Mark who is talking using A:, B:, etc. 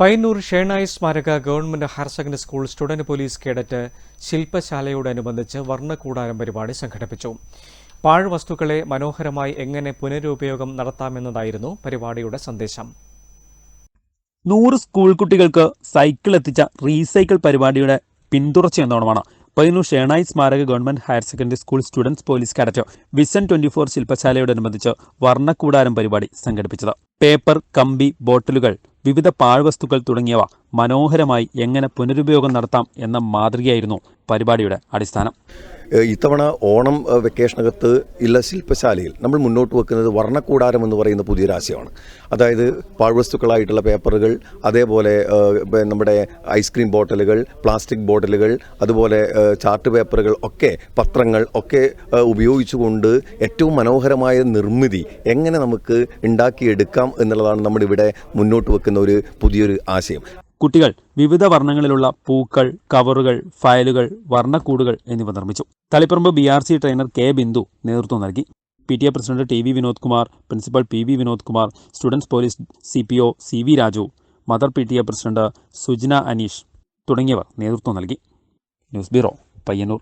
A: പയ്യന്നൂർ ഷേണായി സ്മാരക government higher secondary school student police cadet ശില്പശാലയോടനുബന്ധിച്ച് വർണക്കൂടാരം പരിപാടി സംഘടിപ്പിച്ചു. പാഴ്വസ്തുക്കളെ മനോഹരമായി എങ്ങനെ പുനരുപയോഗം നടത്താമെന്നതായിരുന്നു പരിപാടിയുടെ സന്ദേശം.
B: നൂറ് സ്കൂൾ കുട്ടികൾക്ക് സൈക്കിൾ എത്തിച്ച റീസൈക്കിൾ പരിപാടിയുടെ പിന്തുടർച്ച എന്നോണമാണ് പയ്യന്നൂർ ഷേണായി സ്മാരക government higher secondary school students police cadet vision twenty four ശില്പശാലയോടനുബന്ധിച്ച് വർണക്കൂടാരം പരിപാടി സംഘടിപ്പിച്ചത്. പേപ്പർ കമ്പി ബോട്ടിലുകൾ വിവിധ പാഴ്വസ്തുക്കൾ തുടങ്ങിയവ മനോഹരമായി എങ്ങനെ പുനരുപയോഗം നടത്താം എന്ന മാതൃകയായിരുന്നു പരിപാടിയുടെ അടിസ്ഥാനം.
C: ഇത്തവണ ഓണം വെക്കേഷനകത്ത് ഇല്ല ശില്പശാലയിൽ നമ്മൾ മുന്നോട്ട് വെക്കുന്നത് വർണക്കൂടാരം എന്ന് പറയുന്ന പുതിയൊരാശയമാണ് അതായത് പാഴ്വസ്തുക്കളായിട്ടുള്ള പേപ്പറുകൾ അതേപോലെ നമ്മുടെ ഐസ്ക്രീം ബോട്ടലുകൾ പ്ലാസ്റ്റിക് ബോട്ടലുകൾ അതുപോലെ ചാർട്ട് പേപ്പറുകൾ ഒക്കെ പത്രങ്ങൾ ഒക്കെ ഉപയോഗിച്ചുകൊണ്ട് ഏറ്റവും മനോഹരമായ നിർമ്മിതി എങ്ങനെ നമുക്ക് ഉണ്ടാക്കിയെടുക്കാം എന്നുള്ളതാണ് നമ്മളിവിടെ മുന്നോട്ട് വെക്കുന്ന ഒരു പുതിയൊരു ആശയം.
B: കുട്ടികൾ വിവിധ വർണങ്ങളിലുള്ള പൂക്കൾ കവറുകൾ ഫയലുകൾ വർണക്കൂടുകൾ എന്നിവ നിർമ്മിച്ചു. Taliparamba B R C trainer K Bindu നേതൃത്വം നൽകി. P T A president T V Vinod Kumar principal P V Vinod Kumar students police C P O C V Raju mother P T A president Sujana Aneesh തുടങ്ങിയവർ നേതൃത്വം നൽകി. News bureau Payyanur.